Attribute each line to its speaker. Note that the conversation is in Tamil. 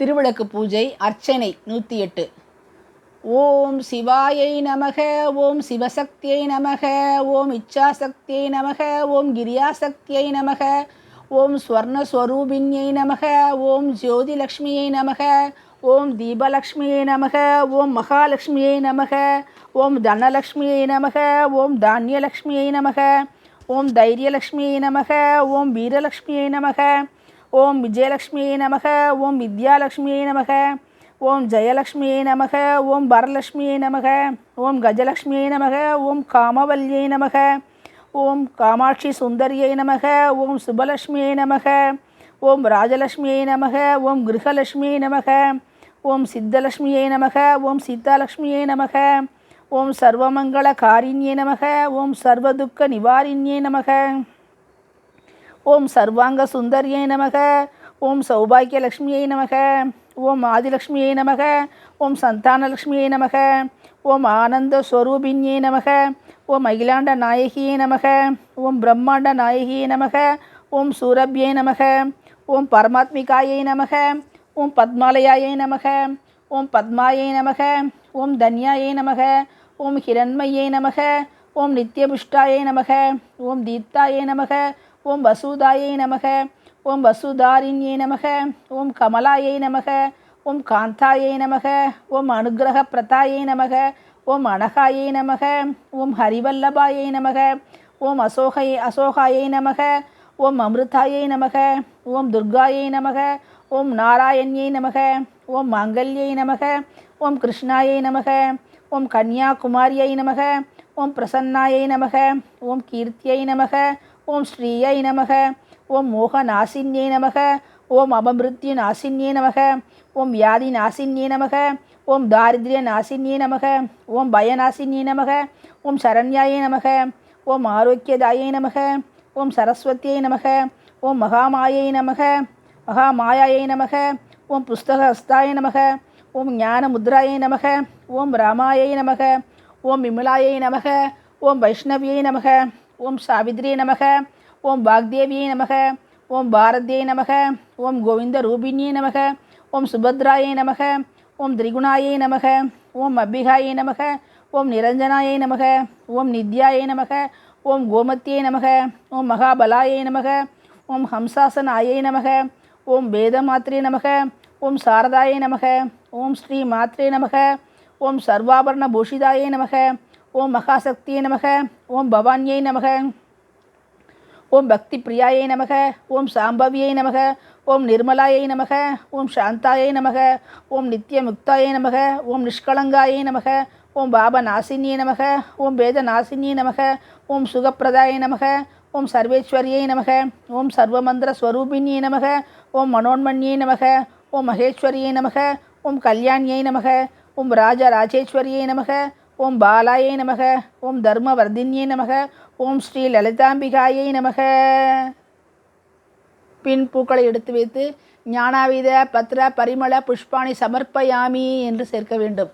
Speaker 1: திருவிளக்கு பூஜை அர்ச்சனை நூற்றி எட்டு ஓம் சிவாயை நமக ஓம் சிவசக்தியை நமக ஓம் இச்சாசக்தியை நமக ஓம் கிரியாசக்தியை நமக ஓம் ஸ்வர்ணஸ்வரூபிணியை நமக ஓம் ஜோதிலக்ஷ்மியை நமக ஓம் தீபலக்ஷ்மியை நமக ஓம் மகாலட்சுமியை நமக ஓம் தனலக்ஷ்மியை நமக ஓம் தானியலக்ஷ்மியை நமக ஓம் தைரியலக்ஷ்மியை நமக ஓம் வீரலக்ஷ்மியை நமக ஓம் விஜயலக்ஷ்மியை நமக ஓம் வித்யாலக்ஷ்மியை நமக ஓம் ஜெயலக்ஷ்மியை நமக ஓம் வரலட்சுமியை நமக ஓம் கஜலக்ஷ்மியை நமக ஓம் காமவல்லியை நமக ஓம் காமாட்சி சுந்தரியை நமக ஓம் சுபலக்ஷ்மியை நமக ஓம் ராஜலக்ஷ்மியை நமக ஓம் கிருஹலக்ஷ்மியை நமக ஓம் சித்தலக்ஷ்மியை நமக ஓம் சீதாலக்ஷ்மியை நமக ஓம் சர்வமங்கள காரிண்யே நமக ஓம் சர்வதுக்க நிவாரிண்யே நமக ஓம் சர்வாங்க சுந்தரியை நமக ஓம் சௌபாகியலக்ஷ்மியை நமக ஓம் ஆதிலக்ஷ்மியை நமக ஓம் சந்தானலக்ஷ்மியை நமக ஓம் ஆனந்த ஸ்வரூபிணியை நமக ஓம் அகிலாண்ட நாயகியை நமக ஓம் பிரம்மாண்ட நாயகியை நமக ஓம் சூரபியை நமக ஓம் பரமாத்மிகாயை நமக ஓம் பத்மாலயாயை நமக ஓம் பத்மாயை நமக ஓம் தன்யாயை நமக ஓம் ஹிரண்மையை நமக ஓம் நித்யபுஷ்டாயை நமக ஓம் தீப்தாயை நமக ஓம் வசுதாயை நமக ஓம் வசுதாரிண்யை நமக ஓம் கமலாயை நமக ஓம் காந்தாயை நமக ஓம் அனுகிரக பிரதாயை நமக ஓம் அனகாயை நமக ஓம் ஹரிவல்லபாயை நமக ஓம் அசோகை அசோகாயை நமக ஓம் அமிர்தாயை நமக ஓம் துர்காயை நமக ஓம் நாராயண்யை நமக ஓம் மாங்கல்யை நமக ஓம் கிருஷ்ணாயை நமக ஓம் கன்யாகுமாரியை நமக ஓம் பிரசன்னாயை நமக ஓம் கீர்த்தியை நமக ஓம் ஸ்ரீயை நமக ஓம் மோகநாசின்யை நமக ஓம் அபமிருத்யு நாசின்யே நமக ஓம் வியாதி நாசின்யே நமக ஓம் தாரித்ரிய நாசின்யே நமக ஓம் பயநாசின்யே நமக ஓம் சரண்யாயை நமக ஓம் ஆரோக்கியதாயை நமக ஓம் சரஸ்வத்தியை நமக ஓம் மகாமாயை நமக மகாமாயாயை நமக ஓம் புஸ்தக ஹஸ்தாய நமக ஓம் ஞான முத்ராயை நமக ஓம் ராமாயை நமக ஓம் விமலாயை நமக ஓம் வைஷ்ணவியை நமக ஓம் சாவித்ரியை நமக ஓம் வாக்தேவியை நமக ஓம் பாரதியை நமக ஓம் கோவிந்த ரூபிணியை நமக ஓம் சுபத்ராயை நமக ஓம் திரிகுணாயை நமக ஓம் அபிகாயை நமக ஓம் நிரஞ்சனாயை நமக ஓம் நித்யாயை நமக ஓம் கோமத்தியை நமக ஓம் மகாபலாயை நமக ஓம் ஹம்சாசனாயை நமக ஓம் வேதமாத்ரே நமக ஓம் சாரதாயை நமக ஓம் ஸ்ரீ மாத்திரை நமக ஓம் சர்வாபரண பூஷிதாயை நமக ஓம் மகாசக்தியை நமக ஓம் பவான்யை நமக ஓம் பக்தி பிரியாயை நமக ஓம் சாம்பவியை நமக ஓம் நிர்மலாயை நமக ஓம் சாந்தாயை நமக ஓம் நித்திய முக்தாயை நமக ஓம் நிஷ்கலங்காயை நமக ஓம் பாப நாசினியை நமக ஓம் வேத நாசினியை நமக ஓம் சுகப்பிரதாயை நமக ஓம் சர்வேஸ்வரியை நமக ஓம் சர்வமந்திர ஸ்வரூபிணியை நமக ஓம் மனோன்மணியை நமக ஓம் மகேஸ்வரியை நமக ஓம் கல்யாணியை நமக ஓம் ராஜராஜேஸ்வரியை நமக ஓம் பாலாயை நமக ஓம் தர்மவர்தின்யை நமக ஓம் ஸ்ரீ லலிதாம்பிகாயை நமக. பின் பூக்களை எடுத்து வைத்து ஞானாவித பத்ர பரிமள புஷ்பாணி சமர்ப்பயாமி என்று சேர்க்க வேண்டும்.